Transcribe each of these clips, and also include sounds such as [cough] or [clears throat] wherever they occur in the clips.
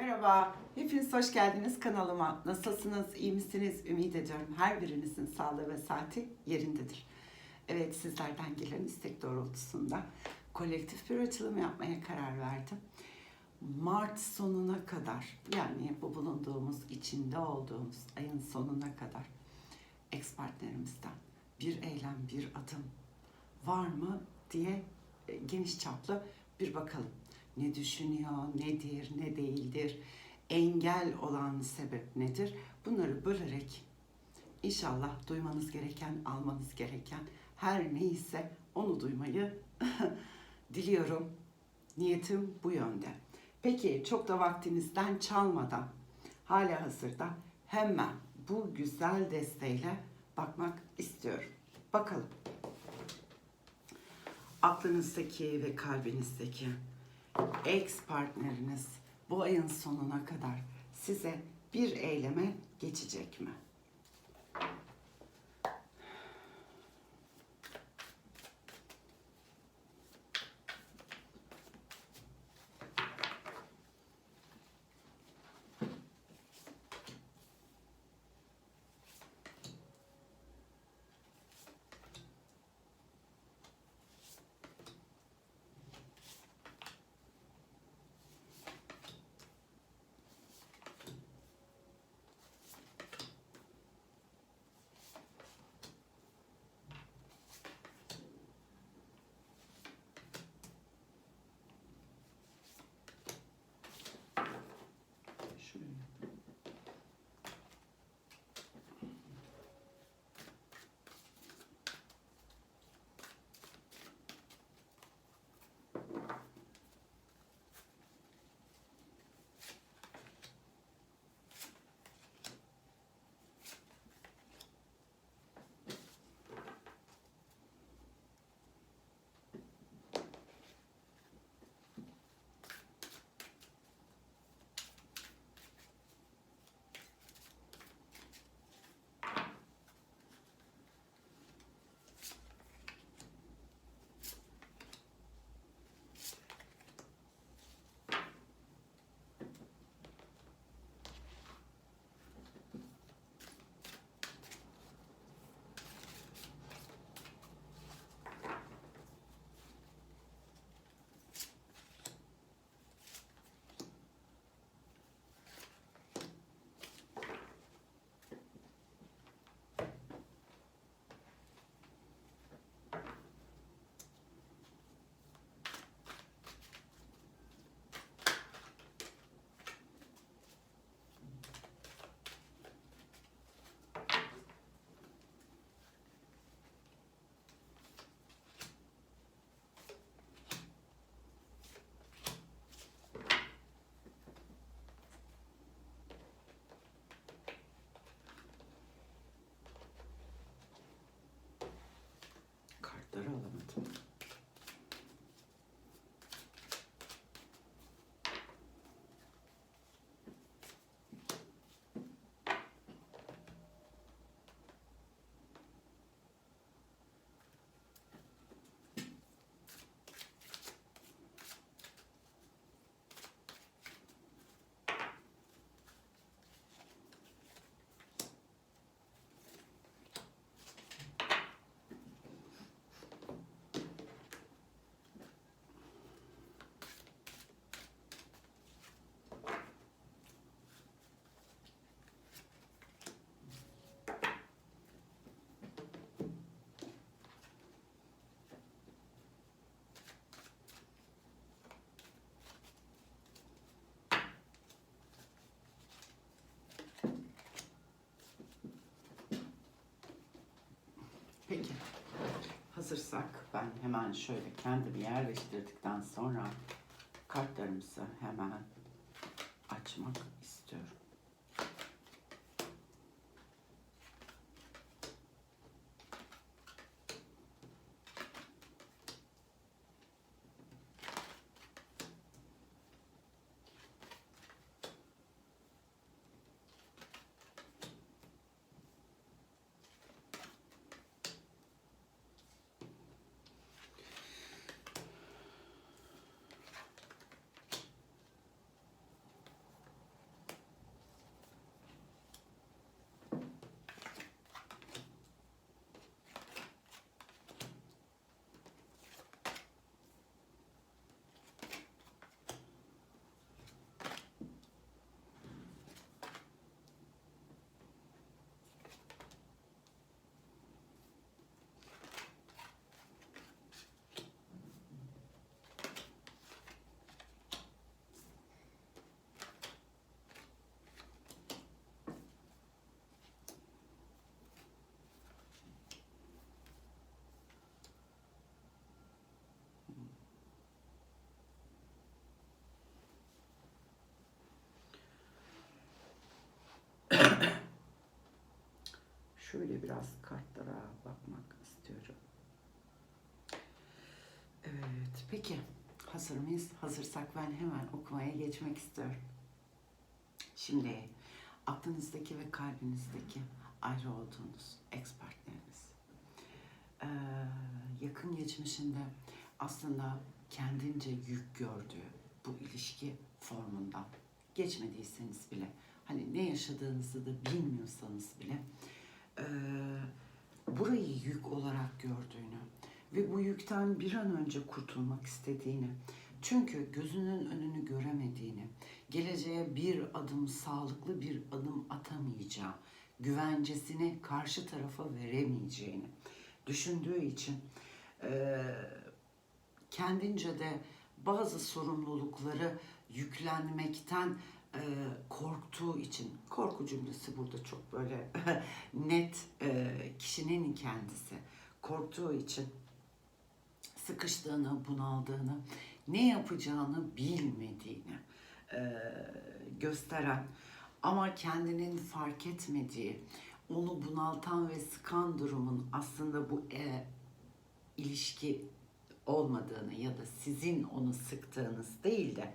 Merhaba, hepiniz hoş geldiniz kanalıma. Nasılsınız, iyi misiniz? Ümit ediyorum her birinizin sağlığı ve saati yerindedir. Evet, sizlerden gelen istek doğrultusunda kolektif bir açılım yapmaya karar verdim. Mart sonuna kadar, yani bu bulunduğumuz, içinde olduğumuz ayın sonuna kadar ex partnerimizden bir eylem, bir adım var mı diye e, geniş çaplı bir bakalım. Ne düşünüyor, nedir, ne değildir, engel olan sebep nedir? Bunları bölerek inşallah duymanız gereken, almanız gereken her neyse onu duymayı [laughs] diliyorum. Niyetim bu yönde. Peki çok da vaktinizden çalmadan hala hazırda hemen bu güzel desteğiyle bakmak istiyorum. Bakalım aklınızdaki ve kalbinizdeki ex partneriniz bu ayın sonuna kadar size bir eyleme geçecek mi? Kartları alamadım. Peki. Hazırsak ben hemen şöyle kendimi yerleştirdikten sonra kartlarımızı hemen açmak şöyle biraz kartlara bakmak istiyorum. Evet, peki. Hazır mıyız? Hazırsak ben hemen okumaya geçmek istiyorum. Şimdi aklınızdaki ve kalbinizdeki ayrı olduğunuz ex. Ee, yakın geçmişinde aslında kendince yük gördüğü bu ilişki formundan geçmediyseniz bile hani ne yaşadığınızı da bilmiyorsanız bile burayı yük olarak gördüğünü ve bu yükten bir an önce kurtulmak istediğini çünkü gözünün önünü göremediğini geleceğe bir adım sağlıklı bir adım atamayacağı güvencesini karşı tarafa veremeyeceğini düşündüğü için kendince de bazı sorumlulukları yüklenmekten e, korktuğu için korku cümlesi burada çok böyle [laughs] net e, kişinin kendisi. Korktuğu için sıkıştığını, bunaldığını, ne yapacağını bilmediğini e, gösteren ama kendinin fark etmediği, onu bunaltan ve sıkan durumun aslında bu e, ilişki olmadığını ya da sizin onu sıktığınız değil de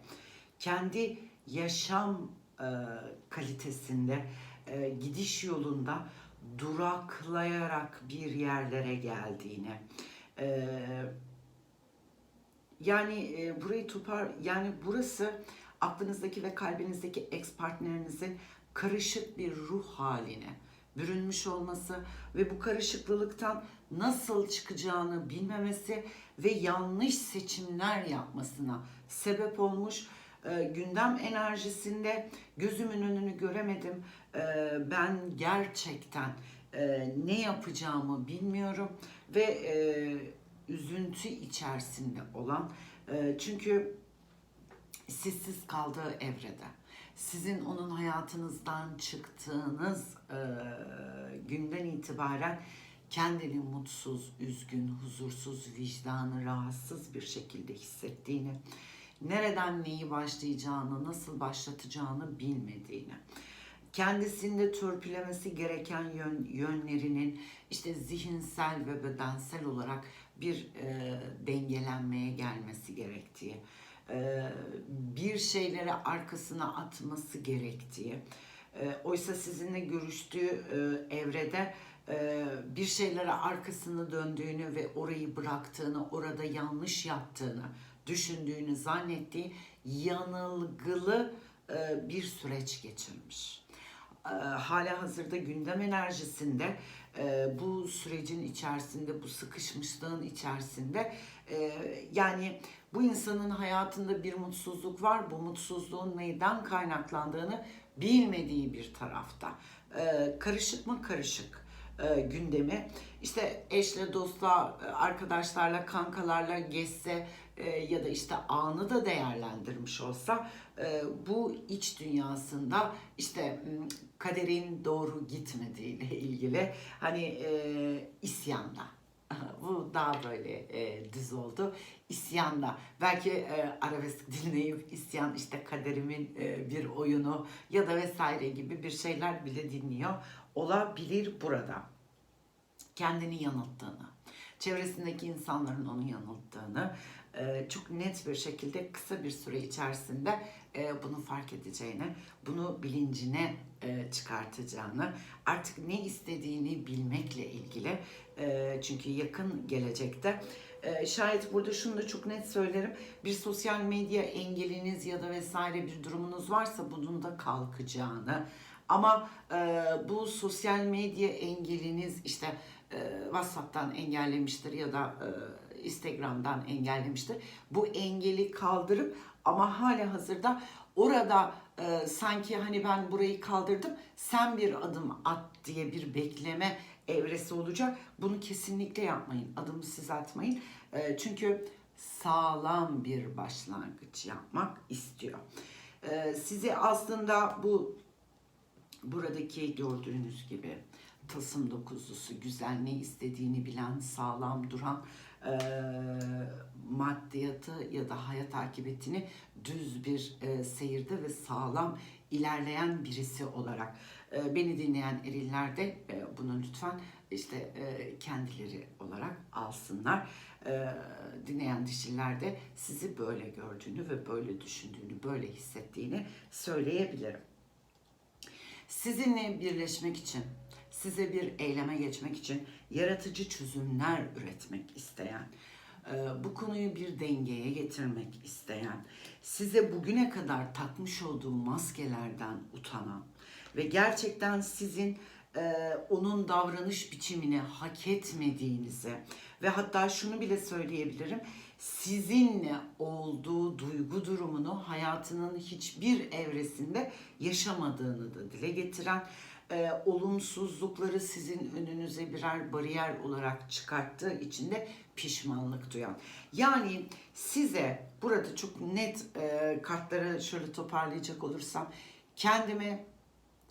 kendi yaşam e, kalitesinde e, gidiş yolunda duraklayarak bir yerlere geldiğini e, yani e, burayı topar yani burası aklınızdaki ve kalbinizdeki ex partnerinizin karışık bir ruh haline bürünmüş olması ve bu karışıklılıktan nasıl çıkacağını bilmemesi ve yanlış seçimler yapmasına sebep olmuş. E, gündem enerjisinde gözümün önünü göremedim. E, ben gerçekten e, ne yapacağımı bilmiyorum ve üzüntü içerisinde olan çünkü sizsiz kaldığı evrede sizin onun hayatınızdan çıktığınız günden itibaren kendini mutsuz, üzgün, huzursuz, vicdanı rahatsız bir şekilde hissettiğini, nereden neyi başlayacağını, nasıl başlatacağını bilmediğini, kendisinde törpülemesi gereken yön, yönlerinin işte zihinsel ve bedensel olarak bir e, dengelenmeye gelmesi gerektiği, e, bir şeyleri arkasına atması gerektiği, e, oysa sizinle görüştüğü e, evrede e, bir şeylere arkasını döndüğünü ve orayı bıraktığını, orada yanlış yaptığını düşündüğünü zannettiği yanılgılı e, bir süreç geçirmiş. E, hala hazırda gündem enerjisinde e, bu sürecin içerisinde, bu sıkışmışlığın içerisinde yani bu insanın hayatında bir mutsuzluk var. Bu mutsuzluğun neyden kaynaklandığını bilmediği bir tarafta. Karışık mı karışık gündemi. İşte eşle, dostla, arkadaşlarla, kankalarla gezse e, ya da işte anı da değerlendirmiş olsa e, bu iç dünyasında işte kaderin doğru gitmediğiyle ilgili hani e, isyanda. [laughs] Bu daha böyle e, düz oldu. İsyanda. Belki e, arabesk dinleyip isyan işte kaderimin bir oyunu ya da vesaire gibi bir şeyler bile dinliyor olabilir burada. Kendini yanılttığını, çevresindeki insanların onu yanılttığını çok net bir şekilde kısa bir süre içerisinde e, bunu fark edeceğini, bunu bilincine e, çıkartacağını, artık ne istediğini bilmekle ilgili e, çünkü yakın gelecekte e, şayet burada şunu da çok net söylerim. Bir sosyal medya engeliniz ya da vesaire bir durumunuz varsa bunun da kalkacağını ama e, bu sosyal medya engeliniz işte e, WhatsApp'tan engellemiştir ya da e, Instagram'dan engellemiştir. Bu engeli kaldırıp ama hala hazırda orada e, sanki hani ben burayı kaldırdım sen bir adım at diye bir bekleme evresi olacak. Bunu kesinlikle yapmayın. Adımı siz atmayın. E, çünkü sağlam bir başlangıç yapmak istiyor. E, sizi aslında bu buradaki gördüğünüz gibi tılsım dokuzlusu güzel, ne istediğini bilen, sağlam duran, e, maddiyatı ya da hayat akıbetini düz bir e, seyirde ve sağlam ilerleyen birisi olarak e, beni dinleyen eriller de e, bunu lütfen işte e, kendileri olarak alsınlar. E, dinleyen dişiler de sizi böyle gördüğünü ve böyle düşündüğünü, böyle hissettiğini söyleyebilirim. Sizinle birleşmek için, size bir eyleme geçmek için yaratıcı çözümler üretmek isteyen, e, bu konuyu bir dengeye getirmek isteyen, size bugüne kadar takmış olduğu maskelerden utanan ve gerçekten sizin e, onun davranış biçimini hak etmediğinizi ve hatta şunu bile söyleyebilirim, sizinle olduğu duygu durumunu hayatının hiçbir evresinde yaşamadığını da dile getiren, e, olumsuzlukları sizin önünüze birer bariyer olarak çıkarttığı için de pişmanlık duyan. Yani size burada çok net e, kartları şöyle toparlayacak olursam kendimi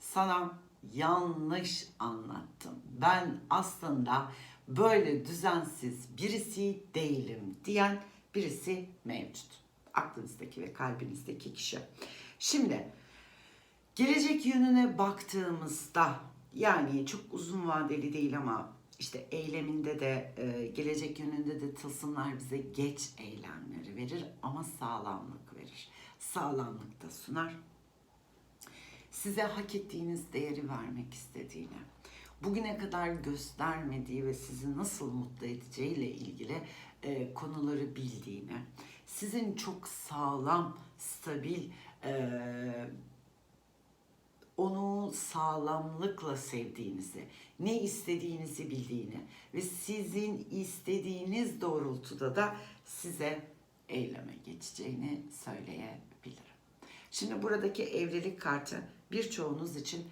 sana yanlış anlattım. Ben aslında böyle düzensiz birisi değilim diyen birisi mevcut. Aklınızdaki ve kalbinizdeki kişi. Şimdi gelecek yönüne baktığımızda yani çok uzun vadeli değil ama işte eyleminde de e, gelecek yönünde de tılsımlar bize geç eylemleri verir ama sağlamlık verir. Sağlamlık da sunar size hak ettiğiniz değeri vermek istediğini, bugüne kadar göstermediği ve sizi nasıl mutlu edeceğiyle ilgili e, konuları bildiğini, sizin çok sağlam, stabil, e, onu sağlamlıkla sevdiğinizi, ne istediğinizi bildiğini ve sizin istediğiniz doğrultuda da size eyleme geçeceğini söyleyebilirim. Şimdi buradaki evlilik kartı birçoğunuz için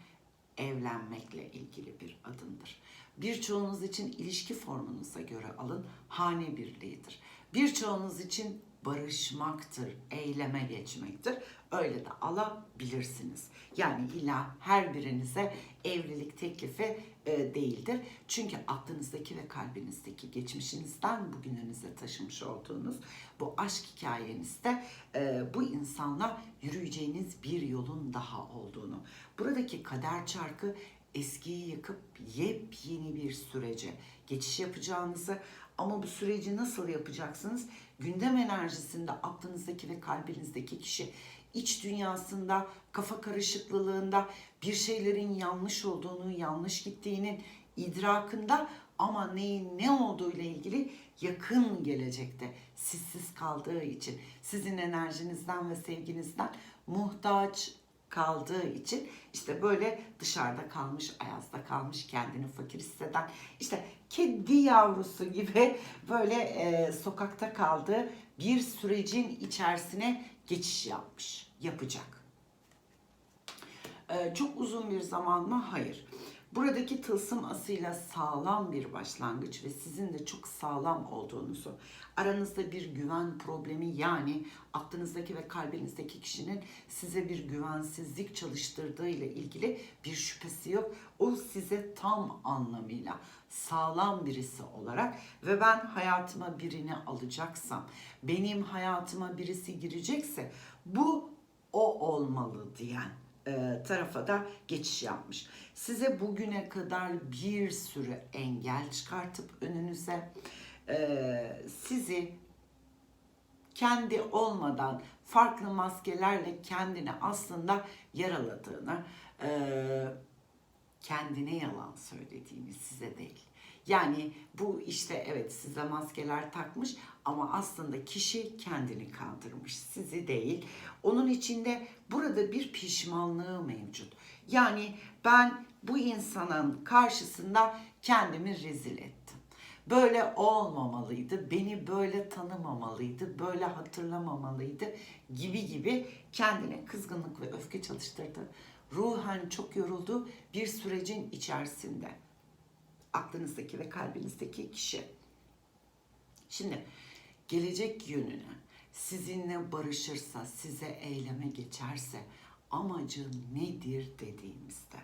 evlenmekle ilgili bir adımdır. Birçoğunuz için ilişki formunuza göre alın hane birliğidir. Birçoğunuz için barışmaktır, eyleme geçmektir. Öyle de alabilirsiniz. Yani illa her birinize evlilik teklifi e, değildir. Çünkü aklınızdaki ve kalbinizdeki geçmişinizden bugününüze taşımış olduğunuz bu aşk hikayenizde e, bu insanla yürüyeceğiniz bir yolun daha olduğunu. Buradaki kader çarkı eskiyi yıkıp yepyeni bir sürece geçiş yapacağınızı ama bu süreci nasıl yapacaksınız? Gündem enerjisinde aklınızdaki ve kalbinizdeki kişi iç dünyasında, kafa karışıklılığında bir şeylerin yanlış olduğunu, yanlış gittiğinin idrakında ama neyin ne olduğu ile ilgili yakın gelecekte sizsiz kaldığı için sizin enerjinizden ve sevginizden muhtaç kaldığı için işte böyle dışarıda kalmış, ayazda kalmış, kendini fakir hisseden, işte kedi yavrusu gibi [laughs] böyle e, sokakta kaldığı bir sürecin içerisine geçiş yapmış, yapacak. E, çok uzun bir zaman mı? Hayır. Buradaki tılsım asıyla sağlam bir başlangıç ve sizin de çok sağlam olduğunuzu, aranızda bir güven problemi yani aklınızdaki ve kalbinizdeki kişinin size bir güvensizlik çalıştırdığı ile ilgili bir şüphesi yok. O size tam anlamıyla sağlam birisi olarak ve ben hayatıma birini alacaksam, benim hayatıma birisi girecekse bu o olmalı diyen e, tarafa da geçiş yapmış. Size bugüne kadar bir sürü engel çıkartıp önünüze e, sizi kendi olmadan farklı maskelerle kendini aslında yaraladığını, e, kendine yalan söylediğini size değil. Yani bu işte evet size maskeler takmış ama aslında kişi kendini kandırmış, sizi değil. Onun içinde burada bir pişmanlığı mevcut. Yani ben bu insanın karşısında kendimi rezil ettim. Böyle olmamalıydı, beni böyle tanımamalıydı, böyle hatırlamamalıydı gibi gibi kendine kızgınlık ve öfke çalıştırdı. Ruhen çok yoruldu bir sürecin içerisinde aklınızdaki ve kalbinizdeki kişi. Şimdi gelecek yönünü sizinle barışırsa, size eyleme geçerse amacı nedir dediğimizde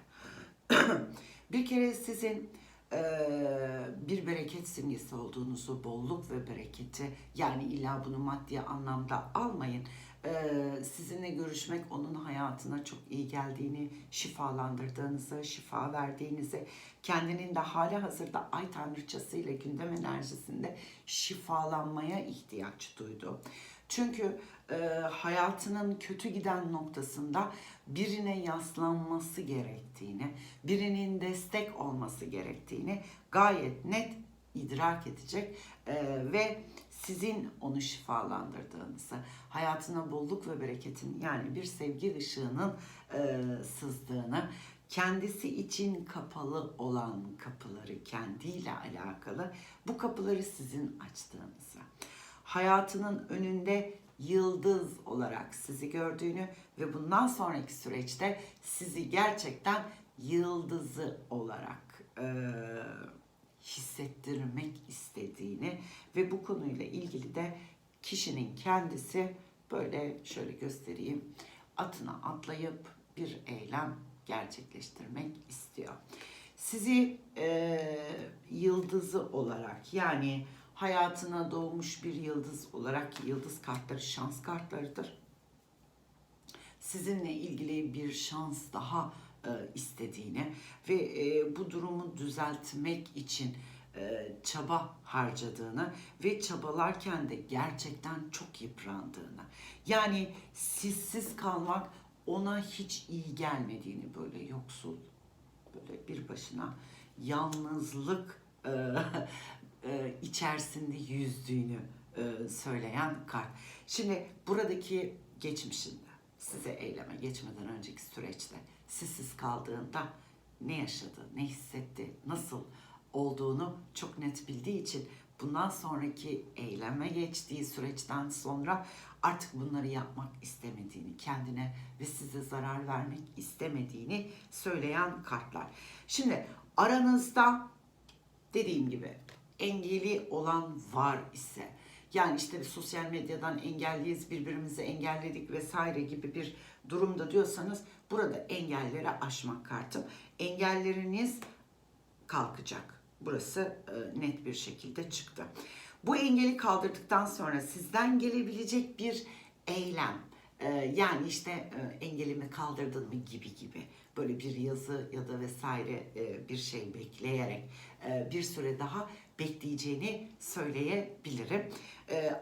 [clears throat] bir kere sizin eee, bir bereket simgesi olduğunuzu, bolluk ve bereketi yani illa bunu maddi anlamda almayın. Eee, sizinle görüşmek onun hayatına çok iyi geldiğini, şifalandırdığınızı, şifa verdiğinizi, kendinin de hali hazırda ay tanrıçası ile gündem enerjisinde şifalanmaya ihtiyaç duydu. Çünkü e, hayatının kötü giden noktasında birine yaslanması gerektiğini, birinin destek olması gerektiğini gayet net idrak edecek e, ve sizin onu şifalandırdığınızı, hayatına bolluk ve bereketin yani bir sevgi ışığının e, sızdığını, kendisi için kapalı olan kapıları kendiyle alakalı bu kapıları sizin açtığınızı, hayatının önünde yıldız olarak sizi gördüğünü ve bundan sonraki süreçte sizi gerçekten yıldızı olarak eee, hissettirmek istediğini ve bu konuyla ilgili de kişinin kendisi böyle şöyle göstereyim atına atlayıp bir eylem gerçekleştirmek istiyor. Sizi eee, yıldızı olarak yani hayatına doğmuş bir yıldız olarak yıldız kartları şans kartlarıdır. Sizinle ilgili bir şans daha e, istediğini ve e, bu durumu düzeltmek için e, çaba harcadığını ve çabalarken de gerçekten çok yıprandığını. Yani sizsiz kalmak ona hiç iyi gelmediğini böyle yoksul böyle bir başına yalnızlık e, [laughs] içerisinde yüzdüğünü söyleyen kart. Şimdi buradaki geçmişinde size eyleme geçmeden önceki süreçte sizsiz kaldığında ne yaşadı, ne hissetti, nasıl olduğunu çok net bildiği için bundan sonraki eyleme geçtiği süreçten sonra artık bunları yapmak istemediğini, kendine ve size zarar vermek istemediğini söyleyen kartlar. Şimdi aranızda dediğim gibi engeli olan var ise yani işte sosyal medyadan engelliyiz, birbirimizi engelledik vesaire gibi bir durumda diyorsanız burada engelleri aşmak kartı. Engelleriniz kalkacak. Burası e, net bir şekilde çıktı. Bu engeli kaldırdıktan sonra sizden gelebilecek bir eylem, e, yani işte e, engelimi kaldırdın mı gibi gibi böyle bir yazı ya da vesaire bir şey bekleyerek bir süre daha bekleyeceğini söyleyebilirim.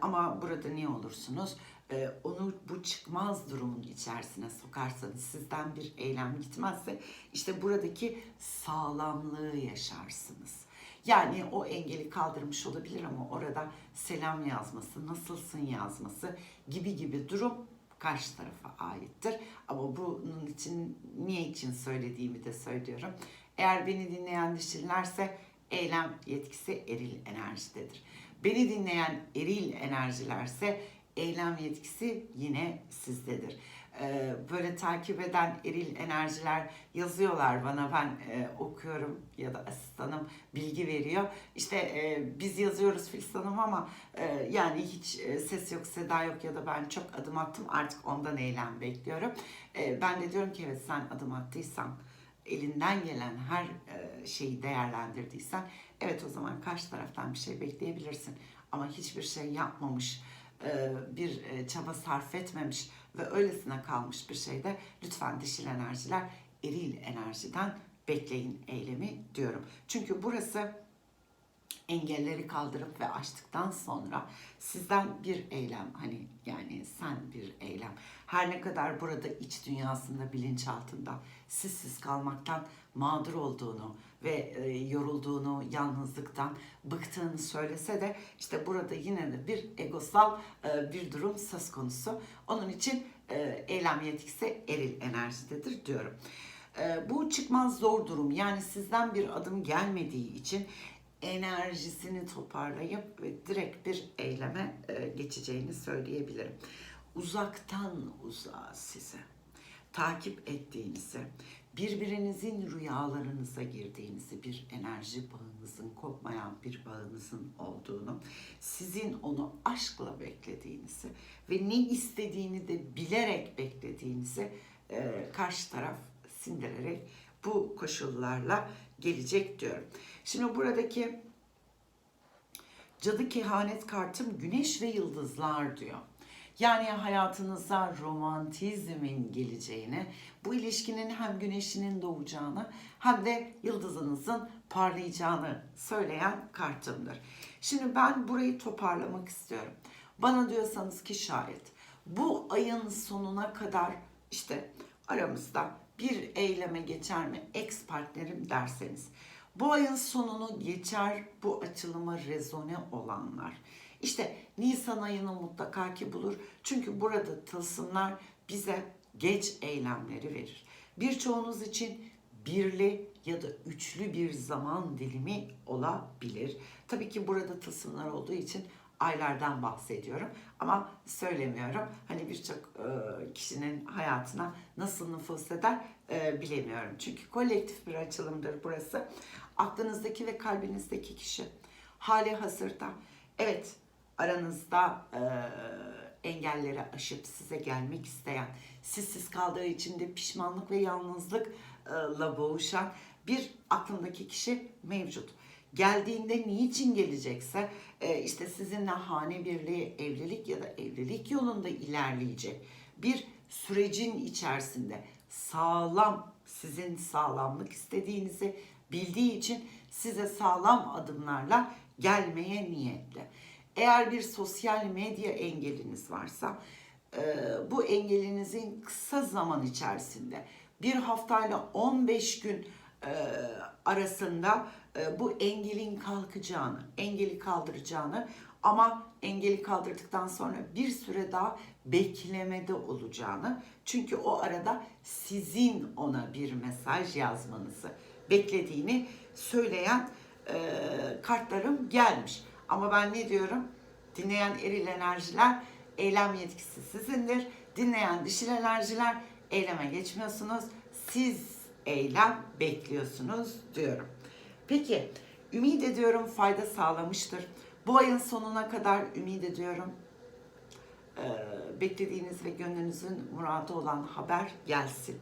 Ama burada ne olursunuz? E, onu bu çıkmaz durumun içerisine sokarsanız sizden bir eylem gitmezse işte buradaki sağlamlığı yaşarsınız. Yani o engeli kaldırmış olabilir ama orada selam yazması, nasılsın yazması gibi gibi durum karşı tarafa aittir. Ama bunun için niye için söylediğimi de söylüyorum. Eğer beni dinleyen dişilerse eylem yetkisi eril enerjidedir. Beni dinleyen eril enerjilerse eylem yetkisi yine sizdedir. Ee, böyle takip eden eril enerjiler yazıyorlar bana ben e, okuyorum ya da asistanım bilgi veriyor. İşte e, biz yazıyoruz Filiz Hanım ama e, yani hiç ses yok seda yok ya da ben çok adım attım artık ondan eylem bekliyorum. Ben de diyorum ki evet sen adım attıysan elinden gelen her şeyi değerlendirdiysen evet o zaman karşı taraftan bir şey bekleyebilirsin. Ama hiçbir şey yapmamış bir e, çaba sarf etmemiş ve öylesine kalmış bir şeyde lütfen dişil enerjiler eril enerjiden bekleyin eylemi diyorum. Çünkü burası engelleri kaldırıp ve açtıktan sonra sizden bir eylem hani yani sen bir eylem her ne kadar burada iç dünyasında bilinçaltında sizsiz kalmaktan mağdur olduğunu ve e, yorulduğunu, yalnızlıktan bıktığını söylese de işte burada yine de bir egosal e, bir durum söz konusu. Onun için e, eylem yetkisi eril enerjidedir diyorum. Bu çıkmaz zor durum yani sizden bir adım gelmediği için enerjisini toparlayıp ve direkt bir eyleme geçeceğini söyleyebilirim. Uzaktan uzağa size takip ettiğinizi, birbirinizin rüyalarınıza girdiğinizi, bir enerji bağınızın, kopmayan bir bağınızın olduğunu, sizin onu aşkla beklediğinizi ve ne istediğini de bilerek beklediğinizi e, karşı taraf sindirerek bu koşullarla gelecek diyorum. Şimdi buradaki cadı kehanet kartım güneş ve yıldızlar diyor. Yani hayatınıza romantizmin geleceğini, bu ilişkinin hem güneşinin doğacağını hem de yıldızınızın parlayacağını söyleyen kartımdır. Şimdi ben burayı toparlamak istiyorum. Bana diyorsanız ki şayet bu ayın sonuna kadar işte aramızda bir eyleme geçer mi ex partnerim derseniz bu ayın sonunu geçer bu açılıma rezone olanlar. İşte Nisan ayını mutlaka ki bulur. Çünkü burada tılsımlar bize geç eylemleri verir. Birçoğunuz için birli ya da üçlü bir zaman dilimi olabilir. Tabii ki burada tılsımlar olduğu için aylardan bahsediyorum ama söylemiyorum. Hani birçok e, kişinin hayatına nasıl nüfuz eder e, bilemiyorum. Çünkü kolektif bir açılımdır burası. Aklınızdaki ve kalbinizdeki kişi hali hazırda evet aranızda e, engelleri aşıp size gelmek isteyen, sizsiz kaldığı için de pişmanlık ve yalnızlıkla boğuşan bir aklındaki kişi mevcut. Geldiğinde niçin gelecekse e, işte sizinle hane birliği, evlilik ya da evlilik yolunda ilerleyecek bir sürecin içerisinde sağlam, sizin sağlamlık istediğinizi bildiği için size sağlam adımlarla gelmeye niyetli. Eğer bir sosyal medya engeliniz varsa e, bu engelinizin kısa zaman içerisinde bir haftayla 15 gün e, arasında e, bu engelin kalkacağını, engeli kaldıracağını ama engeli kaldırdıktan sonra bir süre daha beklemede olacağını çünkü o arada sizin ona bir mesaj yazmanızı beklediğini söyleyen kartlarım gelmiş. Ama ben ne diyorum? Dinleyen eril enerjiler eylem yetkisi sizindir. Dinleyen dişil enerjiler eyleme geçmiyorsunuz. Siz eylem bekliyorsunuz diyorum. Peki ümit ediyorum fayda sağlamıştır. Bu ayın sonuna kadar ümit ediyorum e, beklediğiniz ve gönlünüzün muradı olan haber gelsin.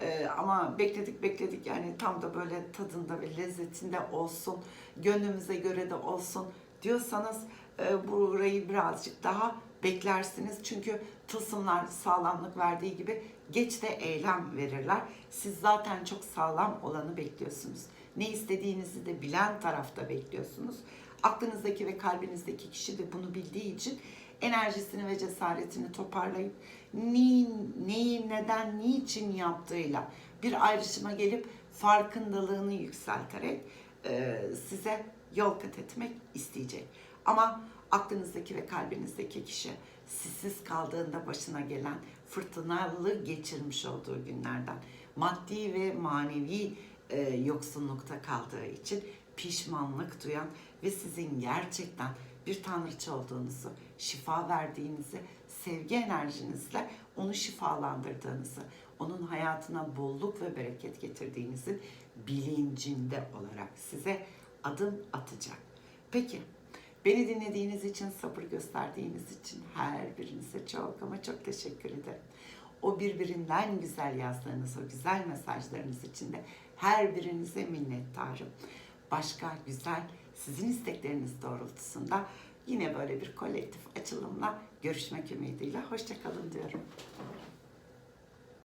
Ee, ama bekledik bekledik yani tam da böyle tadında ve lezzetinde olsun, gönlümüze göre de olsun diyorsanız e, burayı birazcık daha beklersiniz. Çünkü tılsımlar sağlamlık verdiği gibi geç de eylem verirler. Siz zaten çok sağlam olanı bekliyorsunuz. Ne istediğinizi de bilen tarafta bekliyorsunuz. Aklınızdaki ve kalbinizdeki kişi de bunu bildiği için enerjisini ve cesaretini toparlayıp neyin, neyi, neden, niçin yaptığıyla bir ayrışıma gelip farkındalığını yükselterek e, size yol kat etmek isteyecek. Ama aklınızdaki ve kalbinizdeki kişi sizsiz kaldığında başına gelen fırtınalı geçirmiş olduğu günlerden maddi ve manevi e, yoksunlukta kaldığı için pişmanlık duyan ve sizin gerçekten bir tanrıçı olduğunuzu, şifa verdiğinizi, sevgi enerjinizle onu şifalandırdığınızı, onun hayatına bolluk ve bereket getirdiğinizin bilincinde olarak size adım atacak. Peki, beni dinlediğiniz için, sabır gösterdiğiniz için her birinize çok ama çok teşekkür ederim. O birbirinden güzel yazdığınız o güzel mesajlarınız için de her birinize minnettarım. Başka güzel sizin istekleriniz doğrultusunda yine böyle bir kolektif açılımla görüşmek ümidiyle. Hoşçakalın diyorum.